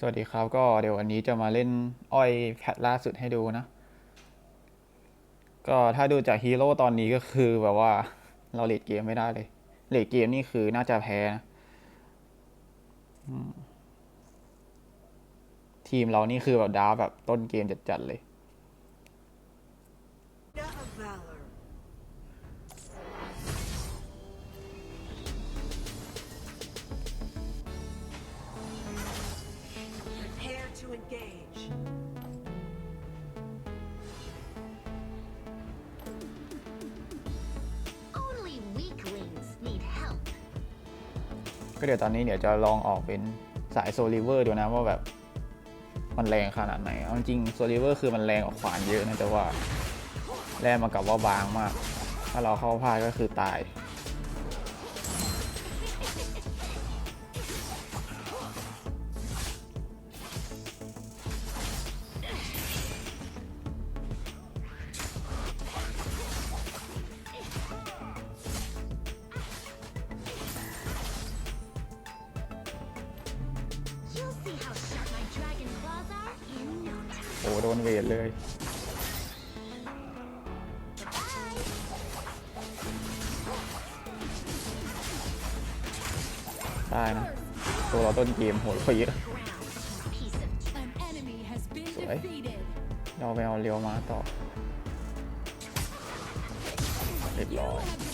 สวัสดีครับก็เดี๋ยววันนี้จะมาเล่นอ้อยแพทล่าสุดให้ดูนะ ก็ถ้าดูจากฮีโร่ตอนนี้ก็คือแบบว่าเราเลดเกมไม่ได้เลยเลดเกมนี่คือน่าจะแพ้นะทีมเรานี่คือแบบดาแบบต้นเกมจัดๆเลย ก็เดี๋ยวตอนนี้เดี๋ยวจะลองออกเป็นสายโซลิเวอร์ดูนะว่าแบบมันแรงขนาดไหน เอาจริงโซลิเวอร์คือมันแรงออกขวานเยอะนะแต่ว่าแรงมากับว่าบางมาก ถ้าเราเข้าพลาดก็คือตาย โอ้โดนเวทเลย ได้นะ ตัวเราต้นเกมโหดกว่าเยอะ Piece of An enemy has been Sorry. defeated. เราไปเอาเรียวมาต่อเรียบ You ร้อย have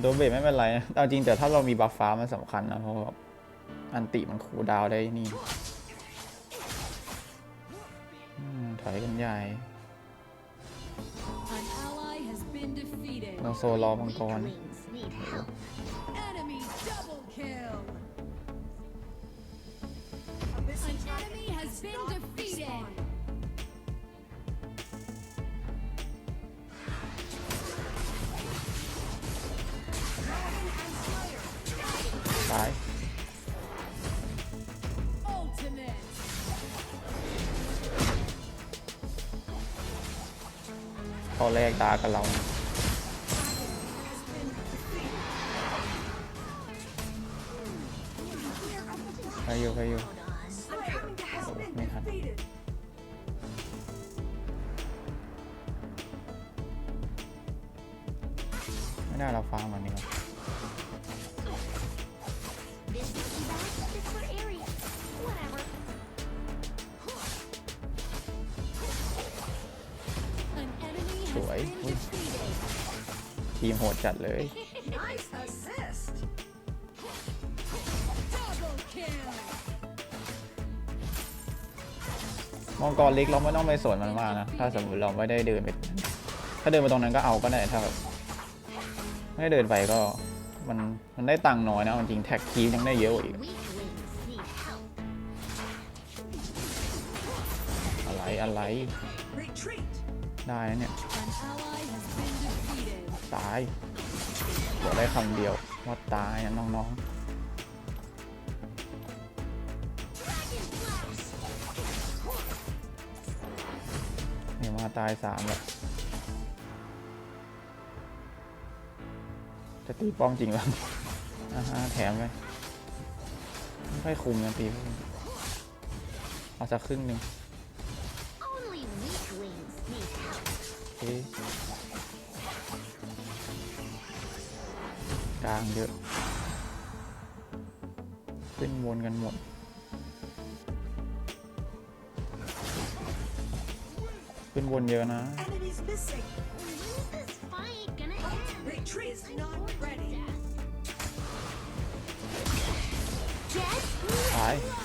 โดนเบรไม่เป็นไรนะเอาจริงแต่ถ้าเรามีบัฟฟ้ามันสำคัญนะ เพราะอันติมันคูดาวได้นี่ถอยกันใหญ่ An ally has been defeated. เราโซลอมังกร แลกตากับเราใครอยู่ใครอยู่ไม่ทันไม่น่าเราฟางวันนี้ enemy has Tuổi. been Ui. defeated. ทีมโหดจัดเลย Nice assist. Double kill. มังกรเล็กเราไม่ต้องไปสวนมันมากนะ ถ้าสมมติเราไม่ได้เดินไป ถ้าเดินไปตรงนั้นก็เอาก็ได้ถ้าแบบไม่ได้เดินไปก็ มันมันได้ตังค์น้อยนะเอาจริงแท็กคียังได้เยอะกว่าอีก Weaklings need help. อะไรอะไร Retreat. ได้นะเนี่ย defeated. ตายบอกได้คำเดียวว่าตายนะน้อง Dragon Blast. ๆเนี่ยมาตายสามแล้วจะตีป้อมจริงแล้วอ่าฮะแถมไปไม่ค่อยคุมนะตีป้อมเอาสักครึ่งหนึ่ง Only weaklings need help. เอ๊ กลางเยอะขึ้นวนกันหมดขึ้นวนเยอะนะ Enemies missing. When's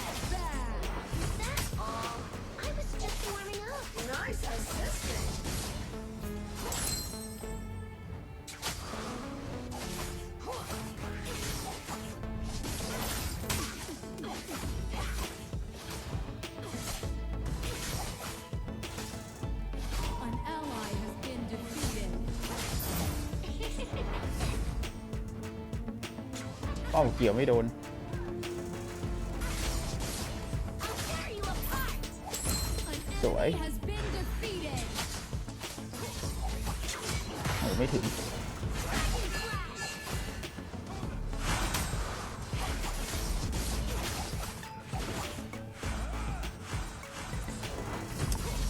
เป้าเกี่ยวไม่โดน I'll tear you apart. An Tuổi. enemy has been defeated. ไม่ถึง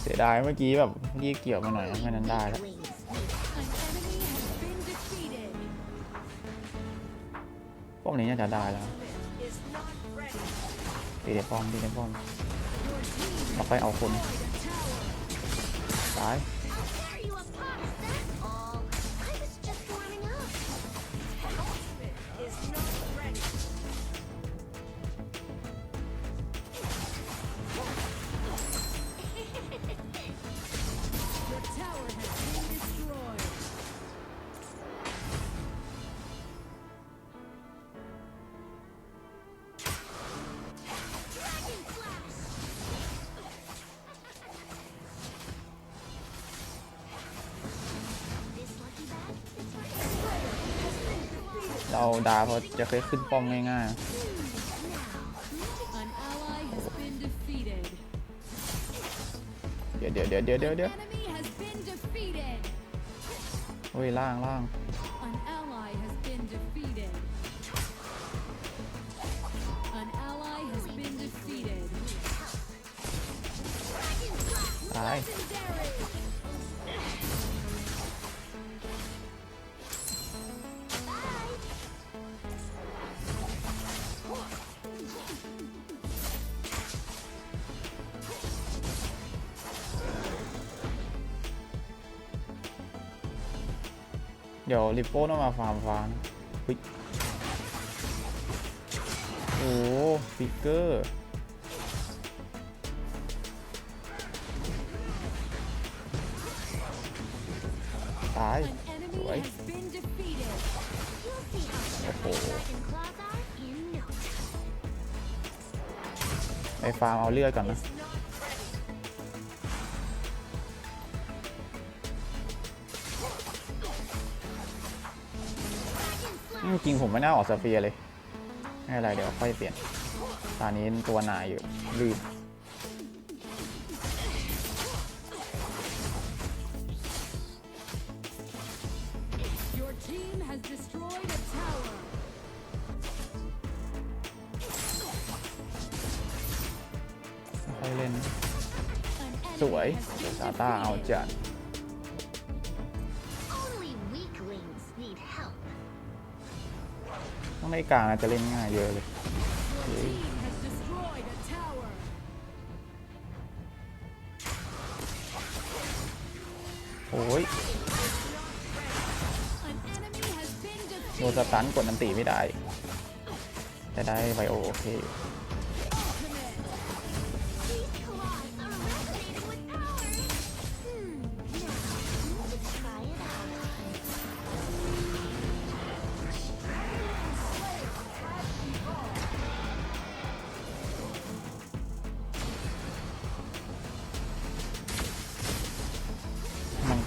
เสียดายเมื่อกี้แบบเมื่อกี้เกี่ยวมาหน่อยไม่นั้นได้แล้ว นี้น่าจะได้แล้ว Is not ready. ตีเดป้อมตีเดป้อมเราไปเอาคนตาย everyone. เราดาเพราะจะเคยขึ้นป้อมง่าย An ally has been defeated. ๆเดี๋ยวเดี๋ยวเดี๋ยวเดี๋ยวเดี๋ยวเดี๋ยว Enemy has been defeated. เฮ้ยล่างล่าง An ally has been defeated. An ally has been defeated. ตาย เดี๋ยวริปโป้ต้องมาฟาร์มฟ้านะเฮ้ยโอ้ฟิกเกอร์ตาย An enemy Right. has been defeated. You'll see how sharp my Oh. dragon claws are in no time. ไปฟาร์มเอาเลือดก่อนนะ จริงๆผมไม่น่าออกสเฟียร์เลย ไม่เป็นไรเดี๋ยวค่อยเปลี่ยน ตอนนี้ตัวหนาอยู่ลืม Your team has destroyed a tower. ค่อยเล่น An สวย enemy has been ซาต้าเอา defeated. จัด้องในกลางอาจจะเล่นง่ายเยอะเลยโอ้ยโดนสตันกดนันตีไม่ได้ แต่ได้ไวโอโอเคอยู่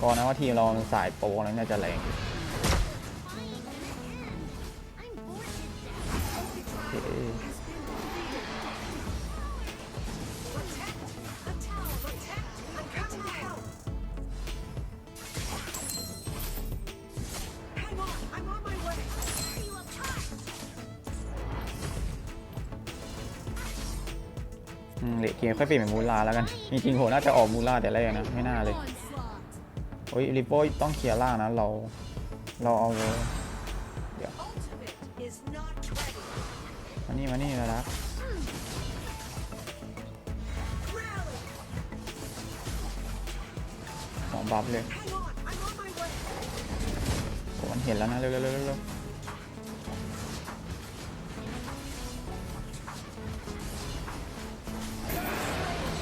ก่อนนะว่าทีมเราสายโปรแล้วน่าจะแรงเละเกียร์ค่อยเปลี่ยนเป็นมูลาแล้วกัน จริงๆโหน่าจะออกมูลาแต่แรกนะ ไม่น่าเลย โอ้ยริปโป้ต้องเคลียร์ล่างนะ เรา เราเอา Ultimate is not ready. มานี่มานี่แล้วนะ Rally. สองบัฟเลยมันเห็นแล้วนะ เร็วเร็วเร็วเร็วเร็ว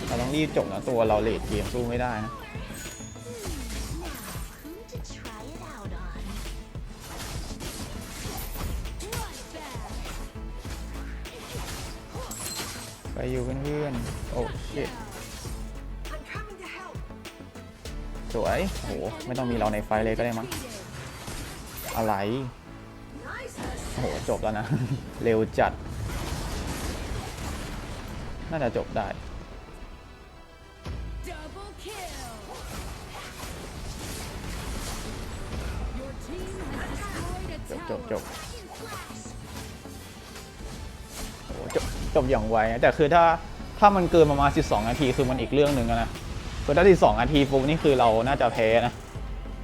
เราต้องรีบจบนะตัวเราเลดเกมสู้ไม่ได้นะ ไปอยู่เพื่อนๆ โอ้ชิสวยโห ไม่ต้องมีเราในไฟเลยก็ได้มั้ง อะไร โห จบแล้วนะ เร็วจัด น่าจะจบได้ จบจบจบ จบอย่างไวนะแต่คือถ้าถ้ามันเกินประมาณ 12 นาทีคือมันอีกเรื่องหนึ่งอะนะคือถ้า 12 นาทีปุ๊บนี่คือเราน่าจะแพ้นะ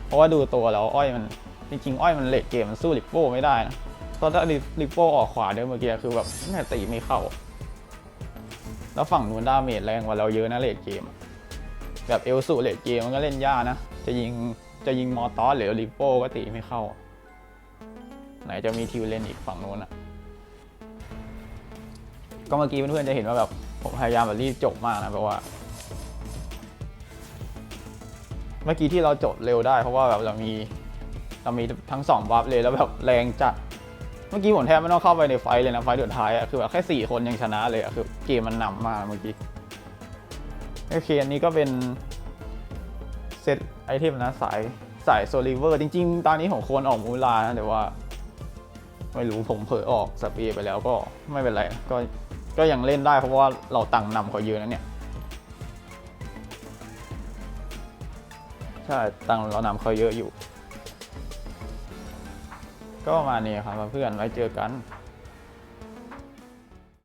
เพราะว่าดูตัวแล้วอ้อยมันจริงๆอ้อยมันเลทเกมมันสู้ลิปโป้ไม่ได้นะเพราะถ้าลิปโป้ออกขวาเดิมเมื่อกี้คือแบบแม่ตีไม่เข้า แล้วฝั่งนู้นดาเมจแรงกว่าเราเยอะนะเลทเกม แบบเอลสูเลทเกมมันก็เล่นยากนะ จะยิงจะยิงมอตอสหรือลิปโป้ก็ตีไม่เข้า ไหนจะมีทิวเลนอีกฝั่งนู้นอะ ก็เมื่อกี้เพื่อนๆจะเห็นว่าแบบผมพยายามแบบรีบจบมากนะแปลว่า เมื่อกี้ที่เราจบเร็วได้ เพราะว่าแบบเรามีเรามีทั้งสองบัฟเลยแล้วแบบแรงจัดเมื่อกี้ผมแทบไม่ต้องเข้าไปในไฟเลยนะไฟท์สุดท้ายอะคือแบบแค่สี่คนยังชนะเลยอะคือเกมมันนำมากเมื่อกี้โอเคอันนี้ก็เป็นเซตไอเทมนะสายสายโซลิเวอร์จริงๆ ตอนนี้ผมควรออกมูลานะแต่ว่า ไม่รู้ผมเผลอออกสเปียไปแล้วก็ไม่เป็นไร ก็ ก็ยังเล่นได้เพราะว่าเราตังค์นำเขาเยอะนะเนี่ยใช่ตังค์เรานำเขาเยอะอยู่ ก็ประมาณนี้ครับเพื่อนไว้เจอกัน